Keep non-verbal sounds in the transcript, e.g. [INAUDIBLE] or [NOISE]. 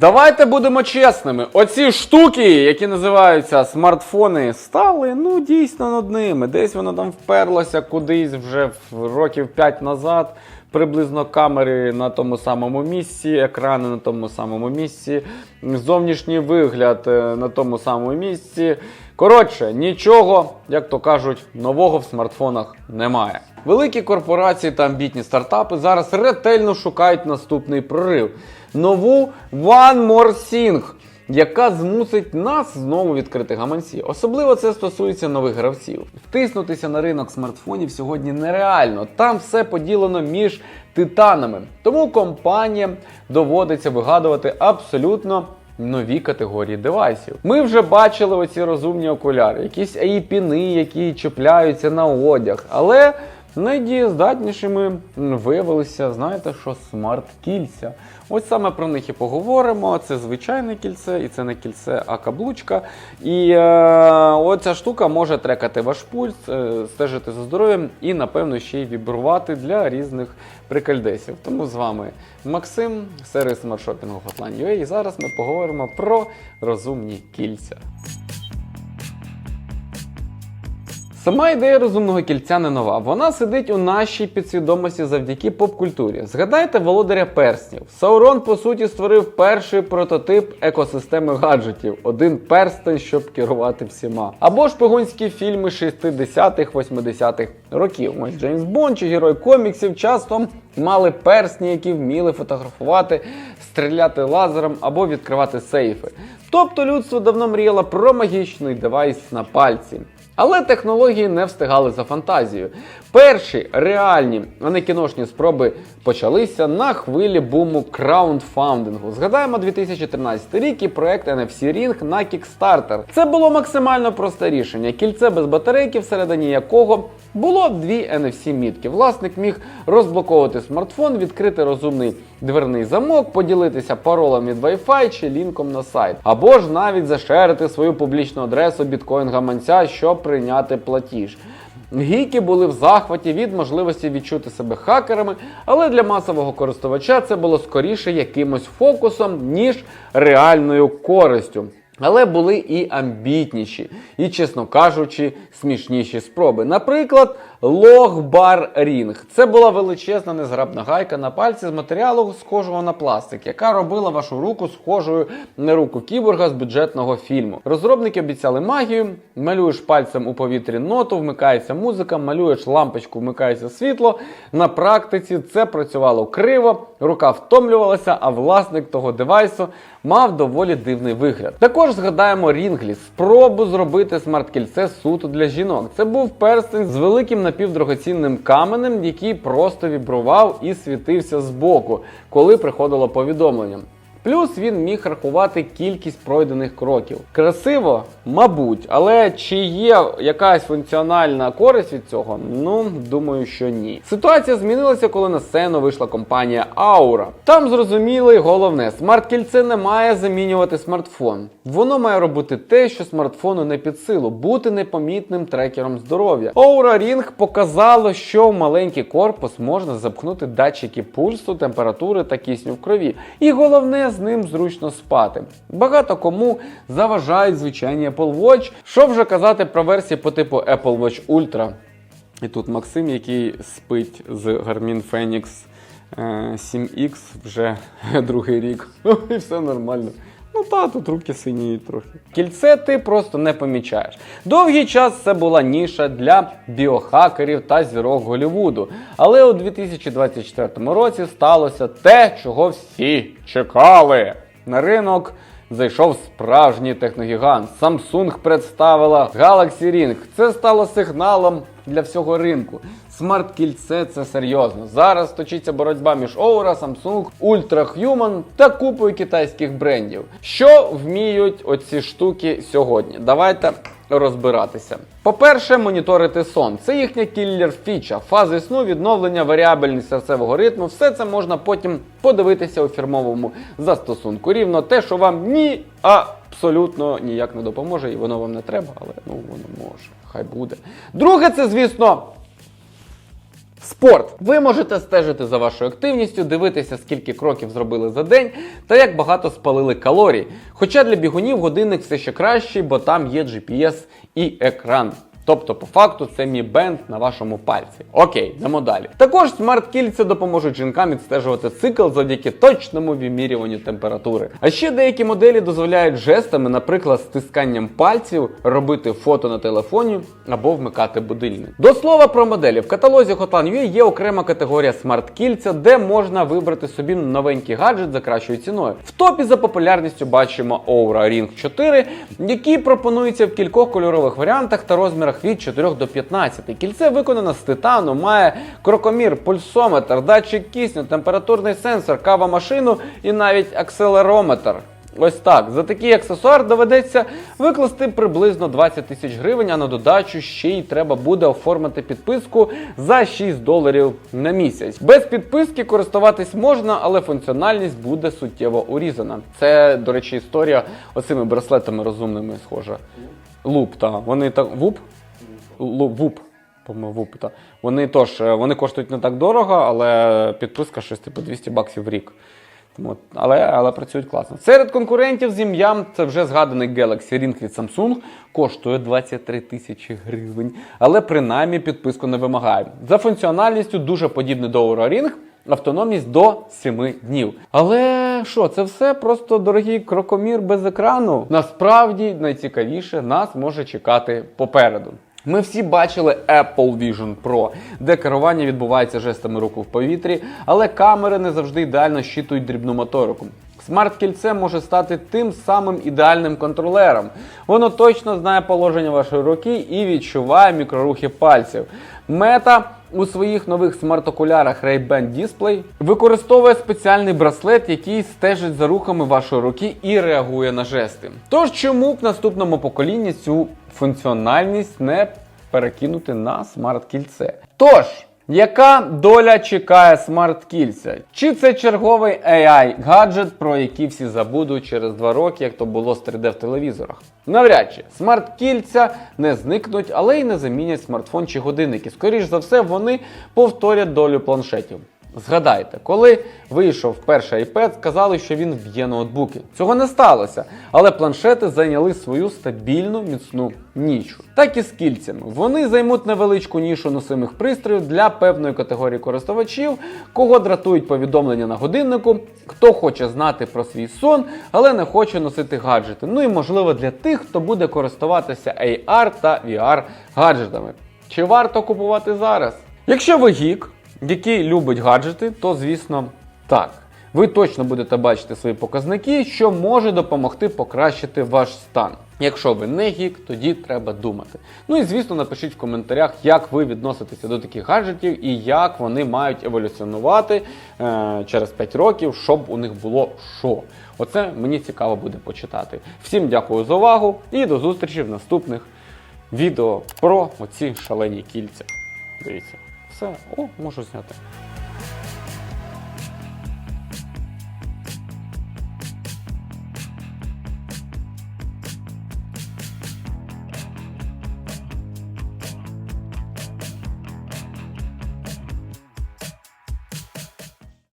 Давайте будемо чесними. Оці штуки, які називаються смартфони, стали ну дійсно нудними. Десь воно там вперлося кудись вже в років 5 назад. Приблизно камери на тому самому місці, екрани на тому самому місці, зовнішній вигляд е, на тому самому місці. Коротше, нічого, як то кажуть, нового в смартфонах немає. Великі корпорації та амбітні стартапи зараз ретельно шукають наступний прорив. Нову One More Thing, яка змусить нас знову відкрити гаманці. Особливо це стосується нових гравців. Втиснутися на ринок смартфонів сьогодні нереально. Там все поділено між титанами. Тому компаніям доводиться вигадувати абсолютно нові категорії девайсів. Ми вже бачили оці розумні окуляри, якісь AI-піни, які чіпляються на одяг. Але найдієздатнішими виявилися, знаєте, що смарт-кільця. Ось саме про них і поговоримо. Це звичайне кільце, і це не кільце, а каблучка. І е, оця штука може трекати ваш пульс, е, стежити за здоров'ям і, напевно, ще й вібрувати для різних прикольдесів. Тому з вами Максим, сервіс смартшопінгу Hotline.ua, і зараз ми поговоримо про розумні кільця. Сама ідея розумного кільця не нова. Вона сидить у нашій підсвідомості завдяки поп-культурі. Згадайте володаря перснів. Саурон, по суті, створив перший прототип екосистеми гаджетів один перстень, щоб керувати всіма. Або шпигунські фільми 60-х, 80-х років. Ось Джеймс Бонд чи герой коміксів часто мали персні, які вміли фотографувати, стріляти лазером або відкривати сейфи. Тобто людство давно мріяло про магічний девайс на пальці. Але технології не встигали за фантазією. Перші реальні, а не кіношні спроби почалися на хвилі буму краундфандингу. Згадаємо 2013 рік і проект NFC Ring на Kickstarter. Це було максимально просте рішення. Кільце без батарейки, всередині якого було дві NFC мітки. Власник міг розблоковувати смартфон, відкрити розумний дверний замок, поділитися паролем від Wi-Fi чи лінком на сайт, або ж навіть зашерити свою публічну адресу біткоін гаманця, щоб прийняти платіж. Гіки були в захваті від можливості відчути себе хакерами, але для масового користувача це було скоріше якимось фокусом, ніж реальною користю. Але були і амбітніші, і, чесно кажучи, смішніші спроби. Наприклад, Logbar Ring. Це була величезна незграбна гайка на пальці з матеріалу, схожого на пластик, яка робила вашу руку схожою на руку кіборга з бюджетного фільму. Розробники обіцяли магію, малюєш пальцем у повітрі ноту, вмикається музика, малюєш лампочку, вмикається світло. На практиці це працювало криво, рука втомлювалася, а власник того девайсу мав доволі дивний вигляд. Також згадаємо Рінглі, спробу зробити смарт-кільце суто для жінок. Це був перстень з великим напівдрагоцінним каменем, який просто вібрував і світився збоку, коли приходило повідомлення. Плюс він міг рахувати кількість пройдених кроків. Красиво, мабуть, але чи є якась функціональна користь від цього? Ну, думаю, що ні. Ситуація змінилася, коли на сцену вийшла компанія Aura. Там зрозуміли головне, смарт-кільце не має замінювати смартфон. Воно має робити те, що смартфону не під силу, бути непомітним трекером здоров'я. Aura Ring показало, що в маленький корпус можна запхнути датчики пульсу, температури та кисню в крові. І головне, з ним зручно спати. Багато кому заважають звичайні Apple Watch. Що вже казати про версії по типу Apple Watch Ultra. І тут Максим, який спить з Garmin Fenix е, 7X вже [LAUGHS] другий рік. І все нормально. Ну та, тут руки синіють трохи. Кільце ти просто не помічаєш. Довгий час це була ніша для біохакерів та зірок Голлівуду. Але у 2024 році сталося те, чого всі чекали. На ринок зайшов справжній техногігант. Samsung представила Galaxy Ring. Це стало сигналом для всього ринку. Смарт-кільце це серйозно. Зараз точиться боротьба між Oura, Samsung, Ultra Human та купою китайських брендів. Що вміють оці штуки сьогодні? Давайте розбиратися. По-перше, моніторити сон. Це їхня кіллер фіча, фази сну, відновлення, варіабельність серцевого ритму. Все це можна потім подивитися у фірмовому застосунку. Рівно те, що вам ні абсолютно ніяк не допоможе, і воно вам не треба, але ну воно може. Хай буде. Друге, це, звісно, Спорт. Ви можете стежити за вашою активністю, дивитися, скільки кроків зробили за день та як багато спалили калорій. Хоча для бігунів годинник все ще кращий, бо там є GPS і екран. Тобто, по факту, це мій бенд на вашому пальці. Окей, йдемо далі. Також смарт-кільця допоможуть жінкам відстежувати цикл завдяки точному вимірюванню температури. А ще деякі моделі дозволяють жестами, наприклад, стисканням пальців, робити фото на телефоні або вмикати будильник. До слова про моделі. В каталозі Hotline.ua є окрема категорія смарт-кільця, де можна вибрати собі новенький гаджет за кращою ціною. В топі за популярністю бачимо Aura Ring 4, який пропонується в кількох кольорових варіантах та розмірах від 4 до 15. Кільце виконано з титану, має крокомір, пульсометр, датчик кисню, температурний сенсор, кава-машину і навіть акселерометр. Ось так. За такий аксесуар доведеться викласти приблизно 20 тисяч гривень, а на додачу ще й треба буде оформити підписку за 6 доларів на місяць. Без підписки користуватись можна, але функціональність буде суттєво урізана. Це, до речі, історія оцими браслетами розумними схожа. Луп, так. Вони так. Вуп? Вуп. Вуп, так. Вони теж е, вони коштують не так дорого, але підписка щось типу 200 баксів в рік. Тому, але, але працюють класно. Серед конкурентів з ім'ям це вже згаданий Galaxy Ring від Samsung, коштує 23 тисячі гривень, але принаймні підписку не вимагає. За функціональністю дуже подібний до Aura Ring, автономність до 7 днів. Але що, це все просто дорогий крокомір без екрану? Насправді найцікавіше нас може чекати попереду. Ми всі бачили Apple Vision Pro, де керування відбувається жестами руку в повітрі, але камери не завжди ідеально щитують дрібну моторику. Смарт-кільце може стати тим самим ідеальним контролером. Воно точно знає положення вашої руки і відчуває мікрорухи пальців. Мета у своїх нових смарт-окулярах Ray-Ban Display використовує спеціальний браслет, який стежить за рухами вашої руки і реагує на жести. Тож чому в наступному поколінні цю функціональність не перекинути на смарт-кільце? Тож. Яка доля чекає смарт-кільця? Чи це черговий AI-гаджет, про який всі забудуть через два роки, як то було з 3D в телевізорах? Навряд чи смарт-кільця не зникнуть, але й не замінять смартфон чи годинники. Скоріш за все, вони повторять долю планшетів. Згадайте, коли вийшов перший iPad, сказали, що він вб'є ноутбуки. Цього не сталося, але планшети зайняли свою стабільну міцну нішу. Так і з кільцями. Вони займуть невеличку нішу носимих пристроїв для певної категорії користувачів, кого дратують повідомлення на годиннику, хто хоче знати про свій сон, але не хоче носити гаджети. Ну і можливо для тих, хто буде користуватися AR та VR гаджетами. Чи варто купувати зараз? Якщо ви гік, який любить гаджети, то звісно так. Ви точно будете бачити свої показники, що може допомогти покращити ваш стан. Якщо ви не гік, тоді треба думати. Ну і звісно, напишіть в коментарях, як ви відноситеся до таких гаджетів і як вони мають еволюціонувати е- через 5 років, щоб у них було що. Оце мені цікаво буде почитати. Всім дякую за увагу і до зустрічі в наступних відео про оці шалені кільця. Дивіться, все, о, можу зняти.